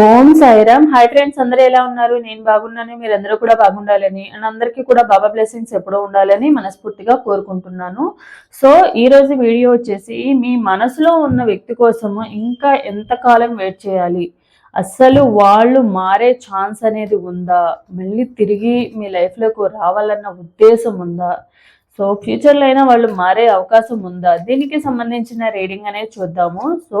ఓం Sairam. Hi friends అందరూ ఎలా ఉన్నారు? నేను బాగున్నాను మీరందరూ కూడా బాగుండాలని అండ్ అందరికీ కూడా బాబా బ్లెస్సింగ్స్ ఎప్పుడూ ఉండాలని మనస్ఫూర్తిగా కోరుకుంటున్నాను. సో ఈ రోజు వీడియో వచ్చేసి మీ మనసులో ఉన్న వ్యక్తి కోసము ఇంకా ఎంతకాలం వెయిట్ చేయాలి? అస్సలు వాళ్ళు మారే ఛాన్స్ అనేది ఉందా? మళ్ళీ తిరిగి మీ లైఫ్లోకి రావాలన్న ఉద్దేశం ఉందా? సో ఫ్యూచర్లో అయినా వాళ్ళు మారే అవకాశం ఉందా? దీనికి సంబంధించిన రీడింగ్ అనేది చూద్దాము. సో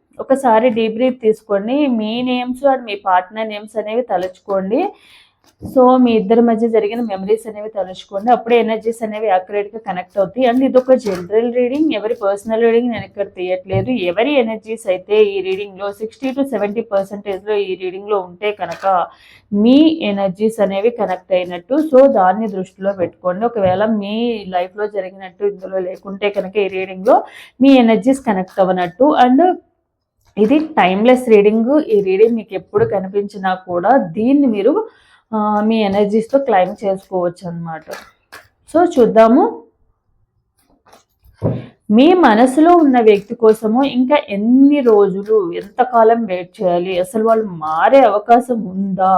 ఒకసారి డీప్ బ్రీత్ తీసుకోండి మీ నేమ్స్ అండ్ మీ పార్ట్నర్ నేమ్స్ అనేవి తలుచుకోండి. సో మీ ఇద్దరి మధ్య జరిగిన మెమరీస్ అనేవి తలుచుకోండి. అప్పుడే ఎనర్జీస్ అనేవి యాక్యురేట్గా కనెక్ట్ అవుతాయి. అండ్ ఇది ఒక జనరల్ రీడింగ్. ఎవరి పర్సనల్ రీడింగ్ నేను ఇక్కడ తీయట్లేదు. ఎవరి ఎనర్జీస్ అయితే ఈ రీడింగ్లో సిక్స్టీ టు సెవెంటీ పర్సెంటేజ్లో ఈ రీడింగ్లో ఉంటే కనుక మీ ఎనర్జీస్ అనేవి కనెక్ట్ అయినట్టు. సో దాన్ని దృష్టిలో పెట్టుకోండి. ఒకవేళ మీ లైఫ్లో జరిగినట్టు ఇందులో లేకుంటే కనుక ఈ రీడింగ్లో మీ ఎనర్జీస్ కనెక్ట్ అవ్వనట్టు. అండ్ ఇది టైమ్లెస్ రీడింగ్ ఈ రీడింగ్ మీకు ఎప్పుడు కనిపించినా కూడా దీన్ని మీరు మీ ఎనర్జీస్తో క్లైమ్ చేసుకోవచ్చు అనమాట సో చూద్దాము. మీ మనసులో ఉన్న వ్యక్తి కోసము ఇంకా ఎన్ని రోజులు ఎంతకాలం వెయిట్ చేయాలి? అసలు వాళ్ళు మారే అవకాశం ఉందా?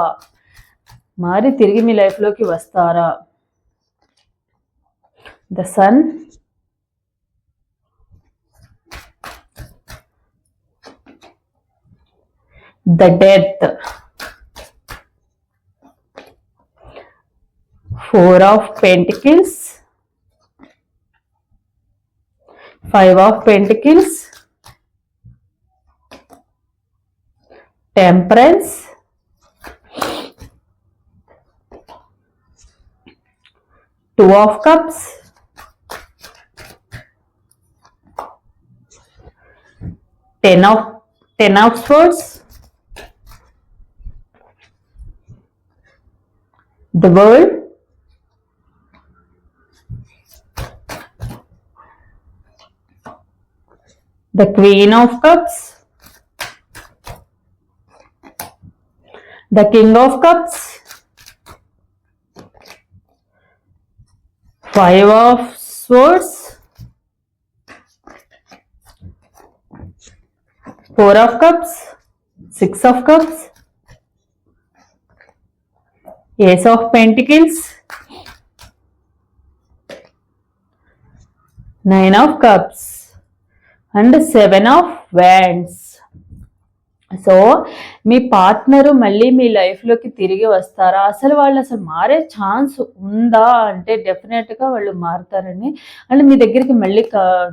మారి తిరిగి మీ లైఫ్లోకి వస్తారా? The sun the death. Four of pentacles. Five of pentacles. Temperance. Two of cups. Ten of ten of swords the world the queen of cups. The king of cups. Five of swords. Four of cups. Six of cups Ace of Pentacles, nine of cups and seven of wands so me partner మళ్ళీ మీ లైఫ్లోకి తిరిగి వస్తారా? అసలు వాళ్ళు అసలు మారే chance ఉందా? అంటే డెఫినెట్గా వాళ్ళు మారుతారని. అండ్ మీ దగ్గరికి మళ్ళీ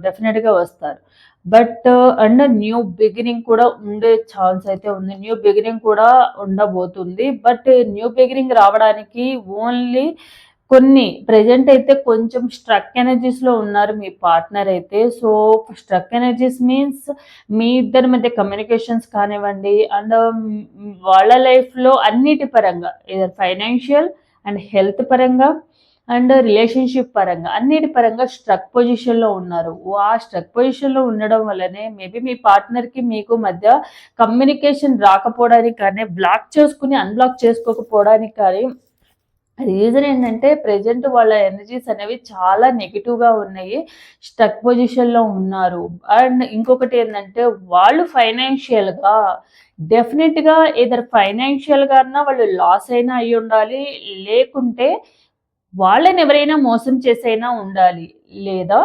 డెఫినెట్గా వస్తారు. బట్ అండ్ న్యూ బిగినింగ్ కూడా ఉండే ఛాన్స్ అయితే ఉంది. న్యూ బిగినింగ్ కూడా ఉండబోతుంది. బట్ న్యూ బిగినింగ్ రావడానికి ఓన్లీ కొన్ని ప్రజెంట్ అయితే కొంచెం స్ట్రక్ ఎనర్జీస్లో ఉన్నారు మీ పార్ట్నర్ అయితే. సో స్ట్రక్ ఎనర్జీస్ మీన్స్ మీ ఇద్దరి మధ్య కమ్యూనికేషన్స్ కానివ్వండి అండ్ వాళ్ళ లైఫ్లో అన్నిటి పరంగా ఏదైనా ఫైనాన్షియల్ అండ్ హెల్త్ పరంగా అండ్ రిలేషన్షిప్ పరంగా అన్నిటి పరంగా స్ట్రక్ పొజిషన్లో ఉన్నారు. ఆ స్ట్రక్ పొజిషన్లో ఉండడం వల్లనే మేబీ మీ పార్ట్నర్కి మీకు మధ్య కమ్యూనికేషన్ రాకపోవడానికి కానీ బ్లాక్ చేసుకుని అన్బ్లాక్ చేసుకోకపోవడానికి కానీ రీజన్ ఏంటంటే ప్రజెంట్ వాళ్ళ ఎనర్జీస్ అనేవి చాలా నెగిటివ్గా ఉన్నాయి స్టక్ పొజిషన్లో ఉన్నారు. అండ్ ఇంకొకటి ఏంటంటే వాళ్ళు ఫైనాన్షియల్గా డెఫినెట్గా ఏదర్ ఫైనాన్షియల్గా అన్నా వాళ్ళు లాస్ అయినా అయి ఉండాలి లేకుంటే వాళ్ళని ఎవరైనా మోసం చేసైనా ఉండాలి. లేదా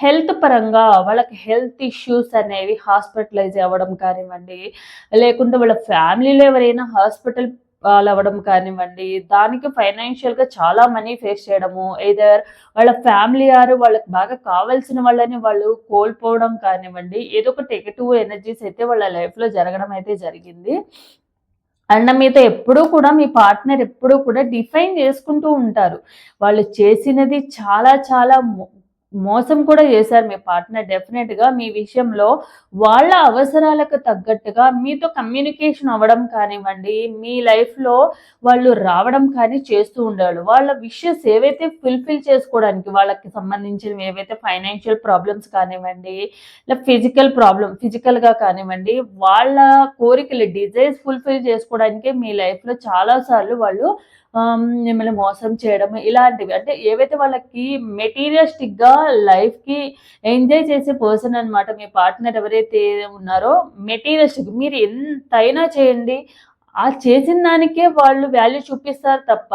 హెల్త్ పరంగా వాళ్ళకి హెల్త్ ఇష్యూస్ అనేవి హాస్పిటలైజ్ అవ్వడం కానివ్వండి లేకుంటే వాళ్ళ ఫ్యామిలీలో ఎవరైనా హాస్పిటల్ అవ్వడం కానివ్వండి దానికి ఫైనాన్షియల్గా చాలా మనీ ఫేస్ చేయడము ఏదర్ వాళ్ళ ఫ్యామిలీ ఆరు వాళ్ళకి బాగా కావాల్సిన వాళ్ళని వాళ్ళు కోల్పోవడం కానివ్వండి ఏదో ఒక నెగటివ్ ఎనర్జీస్ అయితే వాళ్ళ లైఫ్లో జరగడం అయితే జరిగింది. అండ్ మీతో ఎప్పుడూ కూడా మీ పార్ట్నర్ ఎప్పుడూ కూడా డిఫైన్ చేసుకుంటూ ఉంటారు. వాళ్ళు చేసినది చాలా చాలా మోసం కూడా చేశారు మీ పార్ట్నర్ డెఫినెట్గా మీ విషయంలో వాళ్ళ అవసరాలకు తగ్గట్టుగా మీతో కమ్యూనికేషన్ అవ్వడం కానివ్వండి మీ లైఫ్లో వాళ్ళు రావడం కానీ చేస్తూ ఉండేవాళ్ళు వాళ్ళ విషయస్ ఏవైతే ఫుల్ఫిల్ చేసుకోవడానికి వాళ్ళకి సంబంధించినవి ఏవైతే ఫైనాన్షియల్ ప్రాబ్లమ్స్ కానివ్వండి ఇలా ఫిజికల్ ప్రాబ్లమ్ ఫిజికల్గా కానివ్వండి వాళ్ళ కోరికలు డిజైర్స్ ఫుల్ఫిల్ చేసుకోవడానికి మీ లైఫ్లో చాలాసార్లు చాలా సార్లు వాళ్ళు మిమ్మల్ని మోసం చేయడం ఇలాంటివి. అంటే ఏవైతే వాళ్ళకి మెటీరియలిస్టిక్గా లైఫ్కి ఎంజాయ్ చేసే పర్సన్ అన్నమాట మీ పార్ట్నర్ ఎవరైతే ఉన్నారో మెటీరియలిస్టిక్ మీరు ఎంతైనా చేయండి. ఆ చేసిన దానికే వాళ్ళు వాల్యూ చూపిస్తారు తప్ప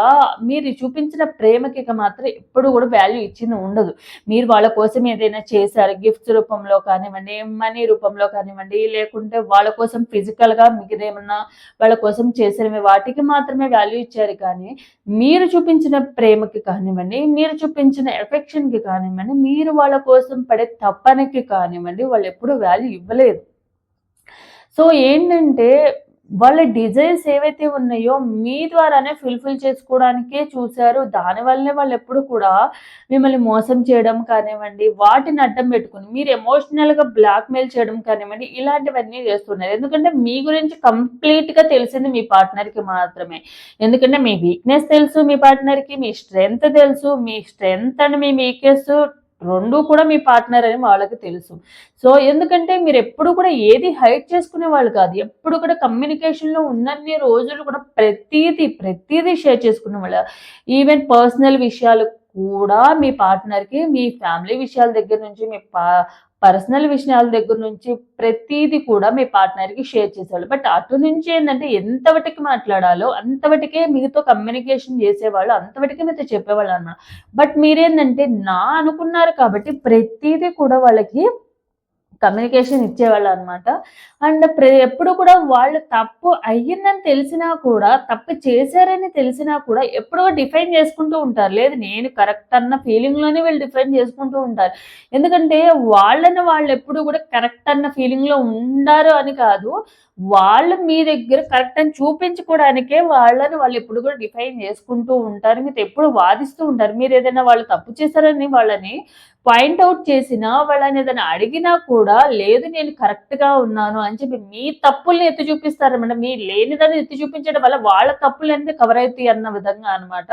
మీరు చూపించిన ప్రేమకి మాత్రం ఎప్పుడు కూడా వాల్యూ ఇచ్చింది ఉండదు. మీరు వాళ్ళ కోసం ఏదైనా చేశారు గిఫ్ట్స్ రూపంలో కానివ్వండి మనీ రూపంలో కానివ్వండి లేకుంటే వాళ్ళ కోసం ఫిజికల్గా మిగిలేమన్నా ఏమన్నా వాళ్ళ కోసం చేసినవి వాటికి మాత్రమే వాల్యూ ఇచ్చారు కానీ మీరు చూపించిన ప్రేమకి కానివ్వండి మీరు చూపించిన ఎఫెక్షన్కి కానివ్వండి మీరు వాళ్ళ కోసం పడే తప్పనకి కానివ్వండి వాళ్ళు ఎప్పుడు వాల్యూ ఇవ్వలేదు. సో ఏంటంటే వాళ్ళ డిజైర్స్ ఏవైతే ఉన్నాయో మీ ద్వారానే ఫుల్ఫిల్ చేసుకోవడానికే చూశారు. దానివల్లనే వాళ్ళు ఎప్పుడు కూడా మిమ్మల్ని మోసం చేయడం కానివ్వండి వాటిని అడ్డం పెట్టుకుని మీరు ఎమోషనల్గా బ్లాక్మెయిల్ చేయడం కానివ్వండి ఇలాంటివన్నీ చేస్తున్నారు. ఎందుకంటే మీ గురించి కంప్లీట్గా తెలిసింది మీ పార్ట్నర్కి మాత్రమే. ఎందుకంటే మీ వీక్నెస్ తెలుసు మీ పార్ట్నర్కి మీ స్ట్రెంగ్త్ తెలుసు మీ స్ట్రెంగ్త్ అండ్ మీ వీక్నెస్ రెండు కూడా మీ పార్ట్నర్ అని వాళ్ళకి తెలుసు. సో ఎందుకంటే మీరు ఎప్పుడు కూడా ఏది హైడ్ చేసుకునే వాళ్ళు కాదు. ఎప్పుడు కూడా కమ్యూనికేషన్లో ఉన్నన్ని రోజులు కూడా ప్రతిదీ ప్రతిదీ షేర్ చేసుకునే వాళ్ళు. ఈవెన్ పర్సనల్ విషయాలు కూడా మీ పార్ట్నర్కి మీ ఫ్యామిలీ విషయాల దగ్గర నుంచి మీ పా పర్సనల్ విషయాల దగ్గర నుంచి ప్రతిదీ కూడా మీ పార్ట్నర్కి షేర్ చేసేవాళ్ళు. బట్ అటు నుంచి ఏంటంటే ఎంతవటికి మాట్లాడాలో అంతవటికే మీతో కమ్యూనికేషన్ చేసేవాళ్ళు అంతవటికే మీతో చెప్పేవాళ్ళు అనమాట బట్ మీరేంటంటే నా అనుకున్నారు కాబట్టి ప్రతిదీ కూడా వాళ్ళకి కమ్యూనికేషన్ ఇచ్చేవాళ్ళు అనమాట అండ్ ప్ర ఎప్పుడు కూడా వాళ్ళు తప్పు అయ్యిందని తెలిసినా కూడా తప్పు చేశారని తెలిసినా కూడా ఎప్పుడో డిఫైన్ చేసుకుంటూ ఉంటారు. లేదు నేను కరెక్ట్ అన్న ఫీలింగ్లోనే వీళ్ళు డిఫైన్ చేసుకుంటూ ఉంటారు. ఎందుకంటే వాళ్ళని వాళ్ళు ఎప్పుడు కూడా కరెక్ట్ అన్న ఫీలింగ్లో ఉండారు అని కాదు వాళ్ళు మీ దగ్గర కరెక్ట్ అని చూపించుకోవడానికే వాళ్ళని వాళ్ళు ఎప్పుడు కూడా డిఫైన్ చేసుకుంటూ ఉంటారు. మీతో ఎప్పుడు వాదిస్తూ ఉంటారు. మీరు ఏదైనా వాళ్ళు తప్పు చేశారని వాళ్ళని పాయింట్ అవుట్ చేసినా వాళ్ళని ఏదైనా అడిగినా కూడా లేదు నేను కరెక్ట్గా ఉన్నాను అని చెప్పి మీ తప్పుల్ని ఎత్తి చూపిస్తారన్నమాట మీ లేనిదని ఎత్తి చూపించడం వల్ల వాళ్ళ తప్పులు అనేది కవర్ అవుతాయి అన్న విధంగా అనమాట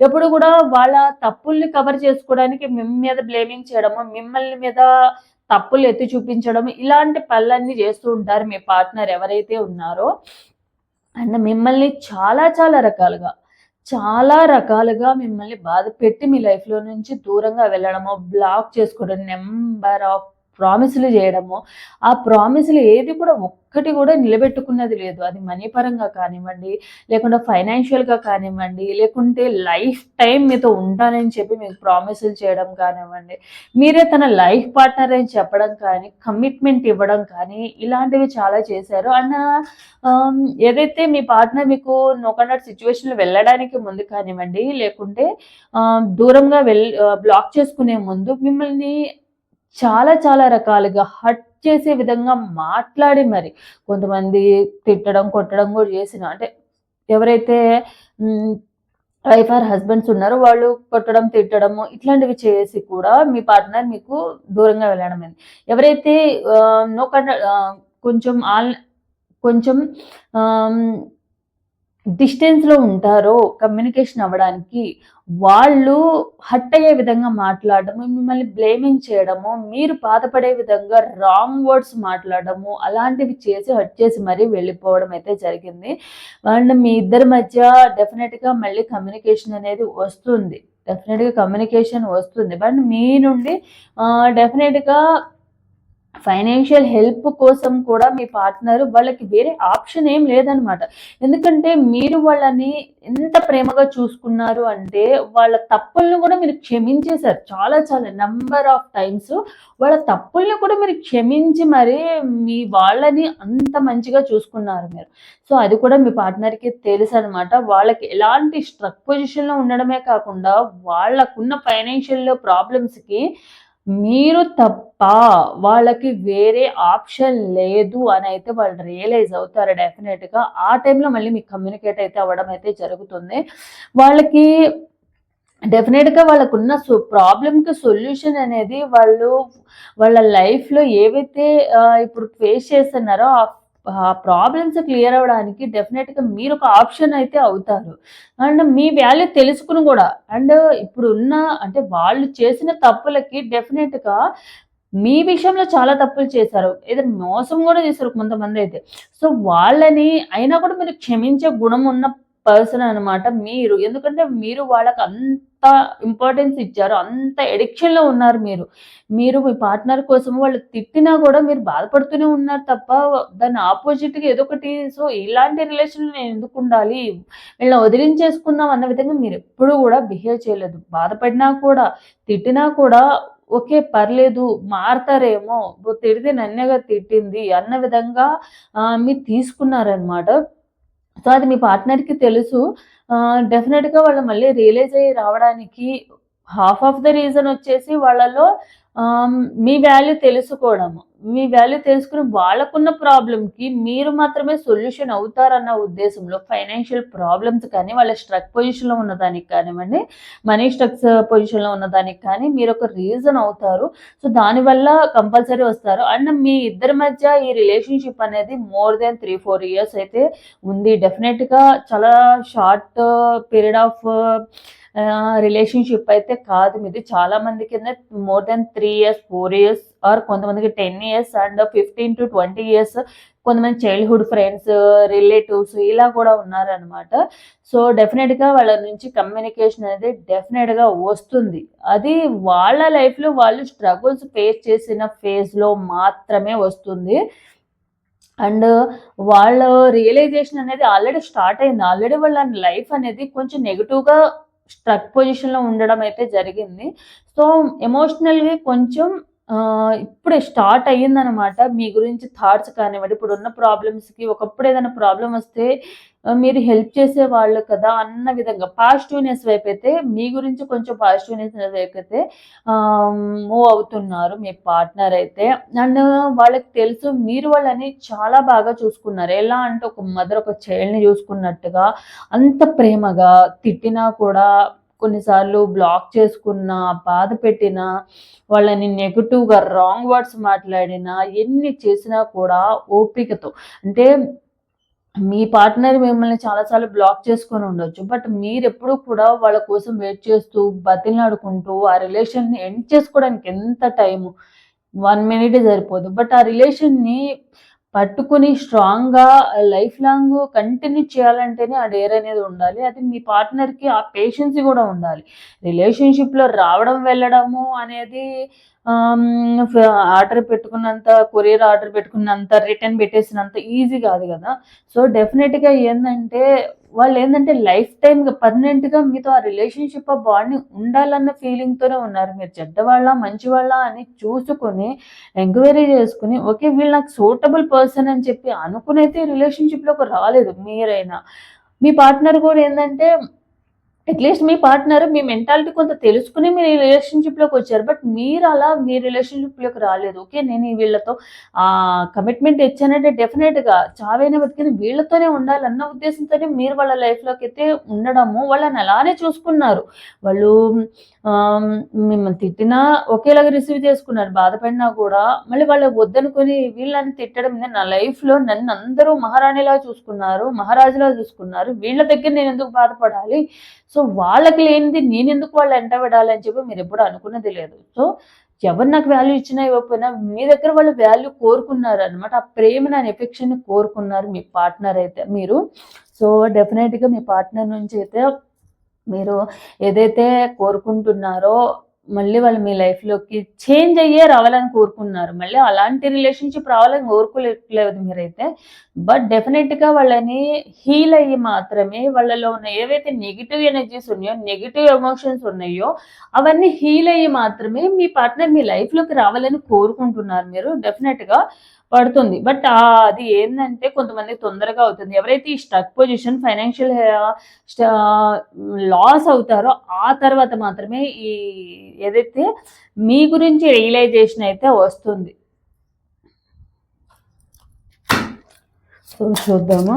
ఎప్పుడు కూడా వాళ్ళ తప్పుల్ని కవర్ చేసుకోవడానికి మిమ్ మీద బ్లేమింగ్ చేయడము మిమ్మల్ని మీద తప్పులు ఎత్తి చూపించడం ఇలాంటి పనులన్నీ చేస్తూ ఉంటారు మీ పార్ట్నర్ ఎవరైతే ఉన్నారో. అండ్ మిమ్మల్ని చాలా చాలా రకాలుగా చాలా రకాలుగా మిమ్మల్ని బాధ పెట్టి మీ లైఫ్లో నుంచి దూరంగా వెళ్ళడము బ్లాక్ చేసుకోవడం నెంబర్ ఆఫ్ ప్రామిసులు చేయడము ఆ ప్రామిసులు ఏది కూడా ఒక్కటి కూడా నిలబెట్టుకున్నది లేదు. అది మనీ పరంగా కానివ్వండి లేకుంటే ఫైనాన్షియల్గా కానివ్వండి లేకుంటే లైఫ్ టైం మీతో ఉంటానని చెప్పి మీకు ప్రామిసులు చేయడం కానివ్వండి మీరే తన లైఫ్ పార్ట్నర్ అని చెప్పడం కానీ కమిట్మెంట్ ఇవ్వడం కానీ ఇలాంటివి చాలా చేశారు. అండ్ ఏదైతే మీ పార్ట్నర్ మీకు నోకండా సిచ్యువేషన్లో వెళ్ళడానికి ముందు కానివ్వండి లేకుంటే దూరంగా వెళ్ బ్లాక్ చేసుకునే ముందు మిమ్మల్ని చాలా చాలా రకాలుగా హట్ చేసే విధంగా మాట్లాడి మరి కొంతమంది తిట్టడం కొట్టడం కూడా చేసిన. అంటే ఎవరైతే వైఫ్ ఆర్ హస్బెండ్స్ ఉన్నారో వాళ్ళు కొట్టడం తిట్టడము ఇట్లాంటివి చేసి కూడా మీ పార్ట్నర్ మీకు దూరంగా వెళ్ళడం అయింది ఎవరైతే నో కంట కొంచెం ఆల్ కొంచెం డిస్టెన్స్లో ఉంటారో కమ్యూనికేషన్ అవ్వడానికి వాళ్ళు హట్ అయ్యే విధంగా మాట్లాడడము మిమ్మల్ని బ్లేమింగ్ చేయడము మీరు బాధపడే విధంగా రాంగ్ వర్డ్స్ మాట్లాడడము అలాంటివి చేసి హట్ చేసి మరీ వెళ్ళిపోవడం అయితే జరిగింది. అండ్ మీ ఇద్దరి మధ్య డెఫినెట్గా మళ్ళీ కమ్యూనికేషన్ అనేది వస్తుంది. డెఫినెట్గా కమ్యూనికేషన్ వస్తుంది. బట్ మీ నుండి డెఫినెట్గా ఫైనాన్షియల్ హెల్ప్ కోసం కూడా మీ పార్ట్నర్ వాళ్ళకి వేరే ఆప్షన్ ఏం లేదనమాట ఎందుకంటే మీరు వాళ్ళని ఎంత ప్రేమగా చూసుకున్నారు అంటే వాళ్ళ తప్పులను కూడా మీరు క్షమించేశారు. చాలా చాలా నెంబర్ ఆఫ్ టైమ్స్ వాళ్ళ తప్పుల్ని కూడా మీరు క్షమించి మరి మీ వాళ్ళని అంత మంచిగా చూసుకున్నారు మీరు. సో అది కూడా మీ పార్ట్నర్కి తెలుసు అనమాట వాళ్ళకి ఎలాంటి స్ట్రక్ పొజిషన్లో ఉండడమే కాకుండా వాళ్ళకున్న ఫైనాన్షియల్ ప్రాబ్లమ్స్కి మీరు తప్ప వాళ్ళకి వేరే ఆప్షన్ లేదు అని అయితే వాళ్ళు రియలైజ్ అవుతారు డెఫినెట్గా ఆ టైంలో మళ్ళీ మీకు కమ్యూనికేట్ అయితే అవ్వడం అయితే జరుగుతుంది. వాళ్ళకి డెఫినెట్గా వాళ్ళకున్న సో ప్రాబ్లమ్కి సొల్యూషన్ అనేది వాళ్ళు వాళ్ళ లైఫ్లో ఏవైతే ఇప్పుడు ఫేస్ చేస్తున్నారో ఆ ప్రాబ్లమ్స్ క్లియర్ అవ్వడానికి డెఫినెట్గా మీరు ఒక ఆప్షన్ అయితే అవుతారు. అండ్ మీ వాల్యూ తెలుసుకుని కూడా అండ్ ఇప్పుడు ఉన్న అంటే వాళ్ళు చేసిన తప్పులకి డెఫినెట్గా మీ విషయంలో చాలా తప్పులు చేశారు. ఏదైనా మోసం కూడా చేశారు కొంతమంది అయితే. సో వాళ్ళని అయినా కూడా మీరు క్షమించే గుణం ఉన్న పర్సన్ అనమాట మీరు. ఎందుకంటే మీరు వాళ్ళకి అంత ఇంపార్టెన్స్ ఇచ్చారు అంత ఎడిక్షన్లో ఉన్నారు మీరు. మీరు మీ పార్ట్నర్ కోసం వాళ్ళు తిట్టినా కూడా మీరు బాధపడుతూనే ఉన్నారు తప్ప దాని ఆపోజిట్గా ఏదో ఒకటి. సో ఇలాంటి రిలేషన్ నేను ఎందుకు ఉండాలి? వీళ్ళని వదిలించేసుకుందాం అన్న విధంగా మీరు ఎప్పుడు కూడా బిహేవ్ చేయలేదు. బాధపడినా కూడా తిట్టినా కూడా ఓకే పర్లేదు మారతారేమో తిడితే నన్నగా తిట్టింది అన్న విధంగా మీరు తీసుకున్నారనమాట సో అది మీ పార్ట్నర్కి తెలుసు. డెఫినెట్గా వాళ్ళు మళ్ళీ రియలైజ్ అయ్యి రావడానికి హాఫ్ ఆఫ్ ద రీజన్ వచ్చేసి వాళ్ళలో మీ వాల్యూ తెలుసుకోవడము. మీ వాల్యూ తెలుసుకుని వాళ్ళకున్న ప్రాబ్లంకి మీరు మాత్రమే సొల్యూషన్ అవుతారన్న ఉద్దేశంలో ఫైనాన్షియల్ ప్రాబ్లమ్స్ కానీ వాళ్ళ స్ట్రక్ పొజిషన్లో ఉన్నదానికి కానివ్వండి మనీ స్ట్రక్స్ పొజిషన్లో ఉన్నదానికి కానీ మీరు ఒక రీజన్ అవుతారు. సో దానివల్ల కంపల్సరీ వస్తారు. అండ్ మీ ఇద్దరి మధ్య ఈ రిలేషన్షిప్ అనేది more than three four years అయితే ఉంది. డెఫినెట్గా చాలా షార్ట్ పీరియడ్ ఆఫ్ రిలేషన్షిప్ అయితే కాదు మీది. చాలా మంది కింద more than three years four years or కొంతమందికి ten years and fifteen to twenty years కొంతమంది చైల్డ్హుడ్ ఫ్రెండ్స్ రిలేటివ్స్ ఇలా కూడా ఉన్నారనమాట సో డెఫినెట్గా వాళ్ళ నుంచి కమ్యూనికేషన్ అనేది డెఫినెట్గా వస్తుంది. అది వాళ్ళ లైఫ్లో వాళ్ళు స్ట్రగుల్స్ ఫేస్ చేసిన ఫేజ్లో మాత్రమే వస్తుంది. అండ్ వాళ్ళ రియలైజేషన్ అనేది ఆల్రెడీ స్టార్ట్ అయింది. ఆల్రెడీ వాళ్ళ లైఫ్ అనేది కొంచెం నెగిటివ్గా స్ట్రక్ పొజిషన్లో ఉండడం అయితే జరిగింది. సో ఎమోషనల్గా కొంచెం ఇప్పుడే స్టార్ట్ అయ్యిందనమాట మీ గురించి థాట్స్ కానివ్వండి ఇప్పుడు ఉన్న ప్రాబ్లమ్స్కి ఒకప్పుడు ఏదైనా ప్రాబ్లం వస్తే మీరు హెల్ప్ చేసే వాళ్ళు కదా అన్న విధంగా పాజిటివ్నెస్ వైపు అయితే మీ గురించి కొంచెం పాజిటివ్నెస్ వైపు అయితే మూవ్ అవుతున్నారు మీ పార్ట్నర్ అయితే. అండ్ వాళ్ళకి తెలుసు మీరు వాళ్ళని చాలా బాగా చూసుకున్నారు. ఎలా అంటే ఒక మదర్ ఒక చైల్డ్ని చూసుకున్నట్టుగా అంత ప్రేమగా తిట్టినా కూడా కొన్నిసార్లు బ్లాక్ చేసుకున్నా బాధ పెట్టినా వాళ్ళని నెగిటివ్గా రాంగ్ వర్డ్స్ మాట్లాడినా ఎన్ని చేసినా కూడా ఓపికతో. అంటే మీ పార్ట్నర్ మిమ్మల్ని చాలాసార్లు బ్లాక్ చేసుకొని ఉండొచ్చు. బట్ మీరు ఎప్పుడు కూడా వాళ్ళ కోసం వెయిట్ చేస్తూ బతిలాడుకుంటూ ఆ రిలేషన్ని ఎండ్ చేసుకోవడానికి ఎంత టైము వన్ మినిట్ సరిపోదు. బట్ ఆ రిలేషన్ని పట్టుకుని స్ట్రాంగ్గా లైఫ్ లాంగ్ కంటిన్యూ చేయాలంటేనే ఆ డేర్ అనేది ఉండాలి. అది మీ పార్ట్నర్కి ఆ పేషెన్సీ కూడా ఉండాలి. రిలేషన్షిప్లో రావడం వెళ్ళడము అనేది ఆర్డర్ పెట్టుకున్నంత కొరియర్ ఆర్డర్ పెట్టుకున్నంత రిటర్న్ పెట్టేసినంత ఈజీ కాదు కదా. సో డెఫినెట్గా ఏంటంటే వాళ్ళు ఏంటంటే లైఫ్ టైం పర్మనెంట్గా మీతో ఆ రిలేషన్షిప్ ఆ బాండింగ్ ఉండాలన్న ఫీలింగ్తోనే ఉన్నారు. మీరు చెడ్డవాళ్ళ మంచివాళ్ళ అని చూసుకొని ఎంక్వైరీ చేసుకుని ఓకే వీళ్ళు నాకు సూటబుల్ పర్సన్ అని చెప్పి అనుకునైతే రిలేషన్షిప్లోకి రాలేదు. మీరైనా. మీ పార్ట్నర్ కూడా ఏంటంటే అట్లీస్ట్ మీ పార్ట్నర్ మీ మెంటాలిటీ కొంత తెలుసుకుని మీరు ఈ రిలేషన్షిప్లోకి వచ్చారు. బట్ మీరు అలా మీ రిలేషన్షిప్లోకి రాలేదు. ఓకే నేను వీళ్ళతో ఆ కమిట్మెంట్ ఇచ్చానంటే డెఫినెట్గా చావైన బతికిన వీళ్ళతోనే ఉండాలన్న ఉద్దేశంతోనే మీరు వాళ్ళ లైఫ్లోకి అయితే ఉండడము వాళ్ళని అలానే చూసుకున్నారు. వాళ్ళు మిమ్మల్ని తిట్టినా ఒకేలాగా రిసీవ్ చేసుకున్నారు. బాధపడినా కూడా మళ్ళీ వాళ్ళు వద్దనుకొని వీళ్ళని తిట్టడం మీద నా లైఫ్లో నన్ను అందరూ మహారాణిలా చూసుకున్నారు మహారాజులా చూసుకున్నారు. వీళ్ళ దగ్గర నేను ఎందుకు బాధపడాలి? సో సో వాళ్ళకి లేనిది నేను ఎందుకు వాళ్ళు ఎంట పెడాలని చెప్పి మీరు ఎప్పుడు అనుకున్నది లేదు. సో ఎవరు నాకు వాల్యూ ఇచ్చినా ఇవ్వకపోయినా మీ దగ్గర వాళ్ళు వాల్యూ కోరుకున్నారు అనమాట ఆ ప్రేమని ఆ ఎఫెక్షన్ కోరుకున్నారు మీ పార్ట్నర్ అయితే మీరు. సో డెఫినెట్గా మీ పార్ట్నర్ నుంచి అయితే మీరు ఏదైతే కోరుకుంటున్నారో మళ్ళీ వాళ్ళు మీ లైఫ్లోకి చేంజ్ అయ్యే రావాలని కోరుకున్నారు. మళ్ళీ అలాంటి రిలేషన్షిప్ రావాలని కోరుకోలేదు మీరైతే. బట్ డెఫినెట్గా వాళ్ళని హీల్ అయ్యి మాత్రమే వాళ్ళలో ఉన్న ఏవైతే నెగిటివ్ ఎనర్జీస్ ఉన్నాయో నెగిటివ్ ఎమోషన్స్ ఉన్నాయో అవన్నీ హీల్ అయ్యి మాత్రమే మీ పార్ట్నర్ మీ లైఫ్లోకి రావాలని కోరుకుంటున్నారు మీరు. డెఫినెట్గా పడుతుంది. బట్ అది ఏంటంటే కొంతమంది తొందరగా అవుతుంది. ఎవరైతే ఈ స్ట్రక్ పొజిషన్ ఫైనాన్షియల్ లాస్ అవుతారో ఆ తర్వాత మాత్రమే ఈ ఏదైతే మీ గురించి రియలైజేషన్ అయితే వస్తుంది. సో చూద్దాము?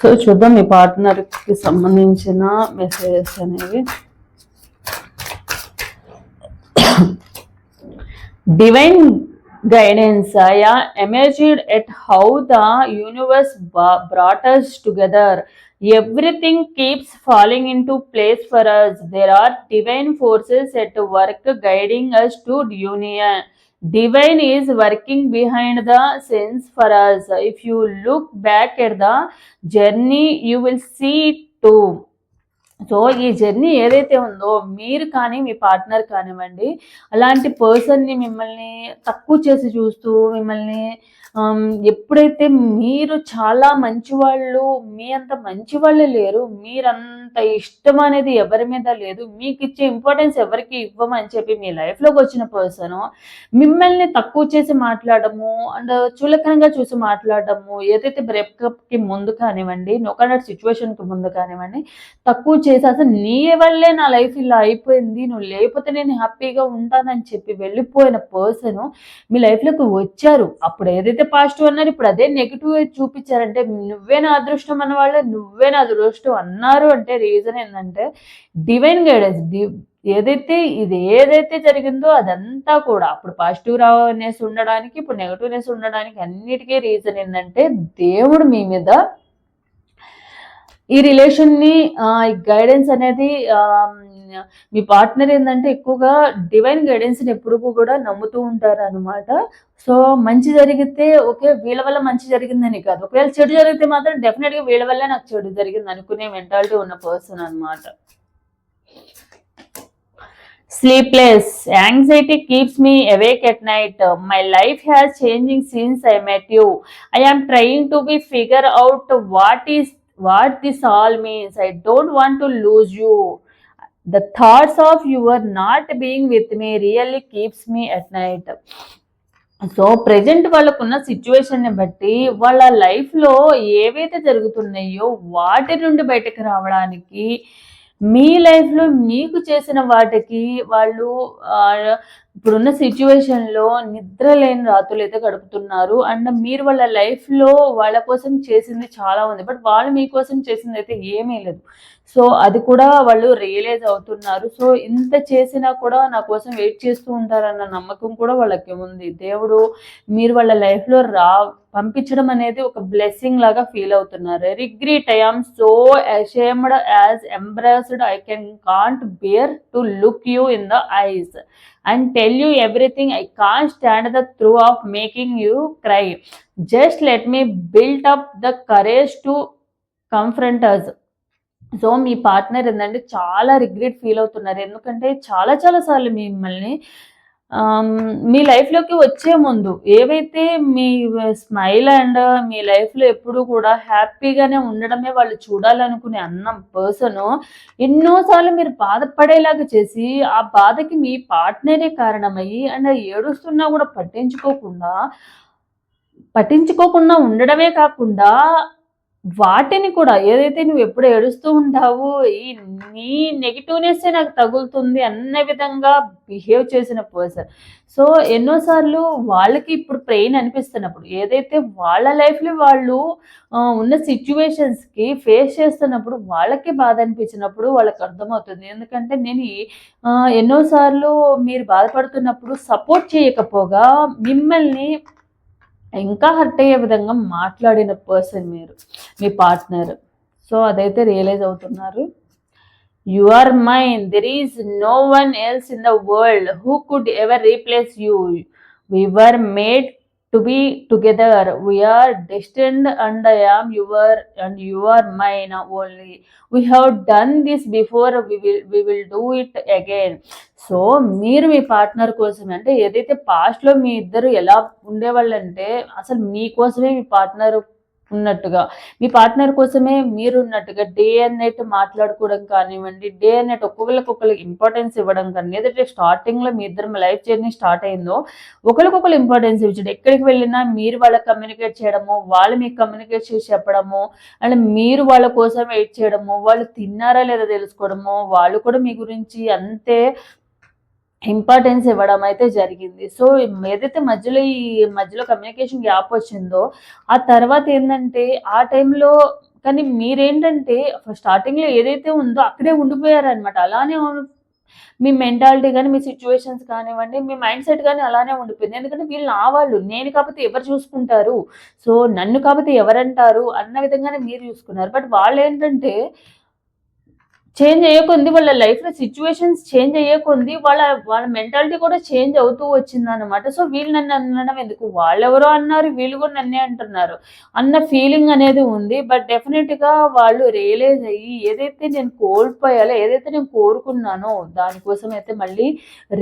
సో చూద్దాం మీ పార్ట్నర్ కి సంబంధించిన మెసేజెస్ అనేవి divine guidance i am amazed at how the universe ba- brought us together everything keeps falling into place for us there are divine forces at work guiding us to union divine is working behind the scenes for us if you look back at the journey you will see to so ఈ journey ఏదైతే ఉందో మీరు కానీ మీ partner కానివ్వండి అలాంటి పర్సన్ని మిమ్మల్ని తక్కువ చేసి చూస్తూ మిమ్మల్ని ఎప్పుడైతే మీరు చాలా మంచివాళ్ళు మీ అంత మంచివాళ్ళు లేరు మీరంత ఇష్టం అనేది ఎవరి మీద లేదు మీకు ఇచ్చే ఇంపార్టెన్స్ ఎవరికి ఇవ్వమని చెప్పి మీ లైఫ్లోకి వచ్చిన పర్సన్ మిమ్మల్ని తక్కువ చేసి మాట్లాడము అండ్ చులకనంగా చూసి మాట్లాడము ఏదైతే బ్రేకప్కి ముందు కానివ్వండి నొకనట్ సిచ్యువేషన్కి ముందు కానివ్వండి తక్కువ చేసి అసలు నీ వల్లే నా లైఫ్ ఇలా అయిపోయింది నువ్వు లేకపోతే నేను హ్యాపీగా ఉంటానని చెప్పి వెళ్ళిపోయిన పర్సన్ మీ లైఫ్లోకి వచ్చారు. అప్పుడు ఏదైతే పాజిటివ్ అన్నారు ఇప్పుడు అదే నెగిటివ్ చూపించారంటే నువ్వే నా అదృష్టం అన్న వాళ్ళు నువ్వే నా అదృష్టం అన్నారు అంటే రీజన్ ఏంటంటే డివైన్ గైడెన్స్ ఏదైతే ఇది ఏదైతే జరిగిందో అదంతా కూడా అప్పుడు పాజిటివ్ రావనేసి ఉండడానికి ఇప్పుడు నెగటివ్నెస్ ఉండడానికి అన్నిటికీ రీజన్ ఏంటంటే దేవుడు మీ మీద ఈ రిలేషన్ని గైడెన్స్ అనేది అనన్య మీ పార్ట్నర్ ఏంటంటే ఎక్కువగా డివైన్ గైడెన్స్ని ఎప్పుడు కూడా నమ్ముతూ ఉంటారు అనమాట సో మంచి జరిగితే ఓకే వీళ్ళ వల్ల మంచి జరిగిందని కాదు. ఒకవేళ చెడు జరిగితే మాత్రం డెఫినెట్గా వీళ్ళ వల్లే నాకు చెడు జరిగింది అనుకునే మెంటాలిటీ ఉన్న పర్సన్ అనమాట sleepless anxiety keeps me awake at night my life has changing scenes I met you I am trying to be figure out what is what this all means I don't want to lose you the thoughts of your not being with me really keeps me at night so present వాళ్ళకున్న సిచ్యువేషన్ని బట్టి వాళ్ళ లైఫ్లో ఏవైతే జరుగుతున్నాయో వాటి నుండి బయటకు రావడానికి మీ లైఫ్లో మీకు చేసిన వాటికి వాళ్ళు ఇప్పుడున్న సిచ్యువేషన్లో నిద్ర లేని రాత్రులు అయితే గడుపుతున్నారు. అండ్ మీరు వాళ్ళ లైఫ్లో వాళ్ళ కోసం చేసింది చాలా ఉంది. బట్ వాళ్ళు మీకోసం చేసింది అయితే ఏమీ లేదు. సో అది కూడా వాళ్ళు రియలైజ్ అవుతున్నారు. సో ఇంత చేసినా కూడా నా కోసం వెయిట్ చేస్తూ ఉంటారన్న నమ్మకం కూడా వాళ్ళకి ఉంది. దేవుడు మీరు వాళ్ళ లైఫ్లో రా పంపించడం అనేది ఒక బ్లెస్సింగ్ లాగా ఫీల్ అవుతున్నారు. Regret I am so ashamed as embarrassed I can can't bear to look you in the eyes and tell you everything I can't stand the through of making you cry just let me built up the courage to confront us so me partner ఏంటంటే చాలా regret feel అవుతున్నారు. ఎందుకంటే చాలా చాలా సార్లు మిమ్మల్ని మీ లైఫ్లోకి వచ్చే ముందు ఏవైతే మీ స్మైల్ అండ్ మీ లైఫ్లో ఎప్పుడు కూడా హ్యాపీగానే ఉండడమే వాళ్ళు చూడాలనుకునే అన్న పర్సన్ ఎన్నోసార్లు మీరు బాధపడేలాగా చేసి ఆ బాధకి మీ పార్ట్నరే కారణమయ్యి అండ్ ఏడుస్తున్నా కూడా పట్టించుకోకుండా పట్టించుకోకుండా ఉండడమే కాకుండా వాటిని కూడా ఏదైతే నువ్వు ఎప్పుడు ఏడుస్తూ ఉంటావో ఈ నీ నెగిటివ్నెస్ నాకు తగులుతుంది అన్న విధంగా బిహేవ్ చేసిన పర్సన్. సో ఎన్నోసార్లు వాళ్ళకి ఇప్పుడు పెయిన్ అనిపిస్తున్నప్పుడు ఏదైతే వాళ్ళ లైఫ్లో వాళ్ళు ఉన్న సిచ్యువేషన్స్కి ఫేస్ చేస్తున్నప్పుడు వాళ్ళకి బాధ అనిపించినప్పుడు వాళ్ళకి అర్థమవుతుంది. ఎందుకంటే నేను ఎన్నోసార్లు మీరు బాధపడుతున్నప్పుడు సపోర్ట్ చేయకపోగా మిమ్మల్ని ఇంకా హర్ట్ అయ్యే విధంగా మాట్లాడిన పర్సన్ మీరు మీ పార్ట్నర్ సో అదైతే రియలైజ్ అవుతున్నారు. You are mine there is no one else in the world who could ever replace you we were made to be together we're destined and I am your and you are mine only we have done this before we will we will do it again so మీరు మీ partner కోసం అంటే ఏదైతే పాస్ట్లో లో మీ ఇద్దరు ఎలా ఉండేవాళ్ళంటే అసలు మీకోసమే మీ పార్ట్నర్ ఉన్నట్టుగా. మీ పార్ట్నర్ కోసమే మీరు ఉన్నట్టుగా డే అండ్ నైట్ మాట్లాడుకోవడం కానివ్వండి డే అండ్ నైట్ ఒక్కొక్కరికి ఇంపార్టెన్స్ ఇవ్వడం కానీ ఏదైతే స్టార్టింగ్లో మీ ఇద్దరు లైఫ్ జర్నీ స్టార్ట్ అయిందో ఒకరికొకరు ఇంపార్టెన్స్ ఇచ్చడం ఎక్కడికి వెళ్ళినా మీరు వాళ్ళకి కమ్యూనికేట్ చేయడము వాళ్ళు మీకు కమ్యూనికేట్ చేసి చెప్పడము అండ్ మీరు వాళ్ళ కోసం వెయిట్ చేయడము వాళ్ళు తిన్నారా లేదా తెలుసుకోవడము వాళ్ళు కూడా మీ గురించి అంతే ఇంపార్టెన్స్ ఇవ్వడం అయితే జరిగింది. సో ఏదైతే మధ్యలో ఈ మధ్యలో కమ్యూనికేషన్ గ్యాప్ వచ్చిందో ఆ తర్వాత ఏంటంటే ఆ టైంలో కానీ మీరేంటంటే స్టార్టింగ్లో ఏదైతే ఉందో అక్కడే ఉండిపోయారనమాట అలానే మీ మెంటాలిటీ కానీ మీ సిచ్యువేషన్స్ కానివ్వండి మీ మైండ్ సెట్ కానీ అలానే ఉండిపోయింది. ఎందుకంటే వీళ్ళు నా వాళ్ళు నేను కాకపోతే ఎవరు చూసుకుంటారు? సో నన్ను కాకపోతే ఎవరంటారు? అన్న విధంగానే మీరు చూసుకున్నారు. బట్ వాళ్ళు ఏంటంటే చేంజ్ అయ్యకొంది వాళ్ళ లైఫ్లో సిచ్యువేషన్స్ చేంజ్ అయ్యకొంది వాళ్ళ వాళ్ళ మెంటాలిటీ కూడా చేంజ్ అవుతూ వచ్చింది అనమాట సో వీళ్ళు నన్ను అనడం ఎందుకు? వాళ్ళెవరో అన్నారు వీళ్ళు కూడా నన్నే అంటున్నారు అన్న ఫీలింగ్ అనేది ఉంది. బట్ డెఫినెట్గా వాళ్ళు రియలైజ్ అయ్యి ఏదైతే నేను కోల్పోయాలో ఏదైతే నేను కోరుకున్నానో దానికోసం అయితే మళ్ళీ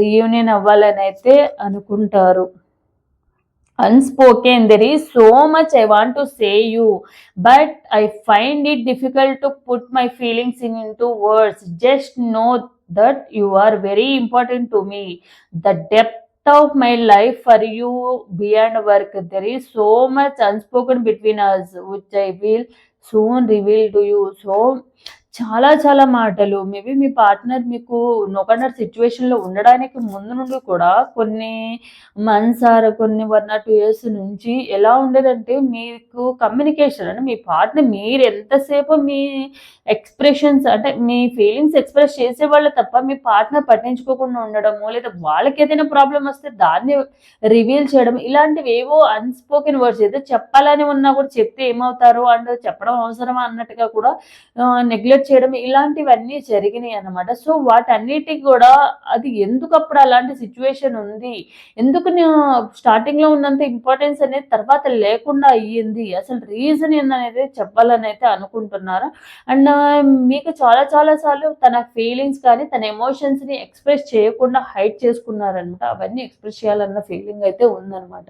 రీయూనియన్ అవ్వాలని అయితే అనుకుంటారు. Unspoken. There is so much i want to say you but i find it difficult to put my feelings in into words. Just know that you are very important to me. The depth of my life for you beyond work. There is so much unspoken between us which i will soon reveal to you. So చాలా చాలా మాటలు. Maybe మీ partner మీకు నొకనర్ సిచ్యువేషన్లో ఉండడానికి ముందు నుండి కూడా కొన్ని మంత్స్ ఆర్ కొన్ని వన్ ఆర్ టూ ఇయర్స్ నుంచి ఎలా ఉండేదంటే మీకు కమ్యూనికేషన్ అంటే మీ పార్ట్నర్ మీరు ఎంతసేపు మీ ఎక్స్ప్రెషన్స్ అంటే మీ ఫీలింగ్స్ ఎక్స్ప్రెస్ చేసేవాళ్ళు తప్ప మీ పార్ట్నర్ పట్టించుకోకుండా ఉండడము లేదా వాళ్ళకి ఏదైనా ప్రాబ్లం వస్తే దాన్ని రివీల్ చేయడం ఇలాంటివి ఏవో అన్స్పోకెన్ వర్డ్స్ ఏదో చెప్పాలని ఉన్నా కూడా చెప్తే ఏమవుతారు? అండ్ చెప్పడం అవసరమా? అన్నట్టుగా కూడా నెగ్లెక్ట్ చేయడం ఇలాంటివన్నీ జరిగినాయి అనమాట సో వాటన్నిటికి కూడా అది ఎందుకు అప్పుడు అలాంటి సిచ్యువేషన్ ఉంది? ఎందుకు స్టార్టింగ్లో ఉన్నంత ఇంపార్టెన్స్ అనేది తర్వాత లేకుండా అయ్యింది? అసలు రీజన్ ఏందనేది చెప్పాలని అయితే అనుకుంటున్నారు? అండ్ మీకు చాలా చాలా సార్లు తన ఫీలింగ్స్ కానీ తన ఎమోషన్స్ని ఎక్స్ప్రెస్ చేయకుండా హైడ్ చేసుకున్నారనమాట అవన్నీ ఎక్స్ప్రెస్ చేయాలన్న ఫీలింగ్ అయితే ఉందన్నమాట.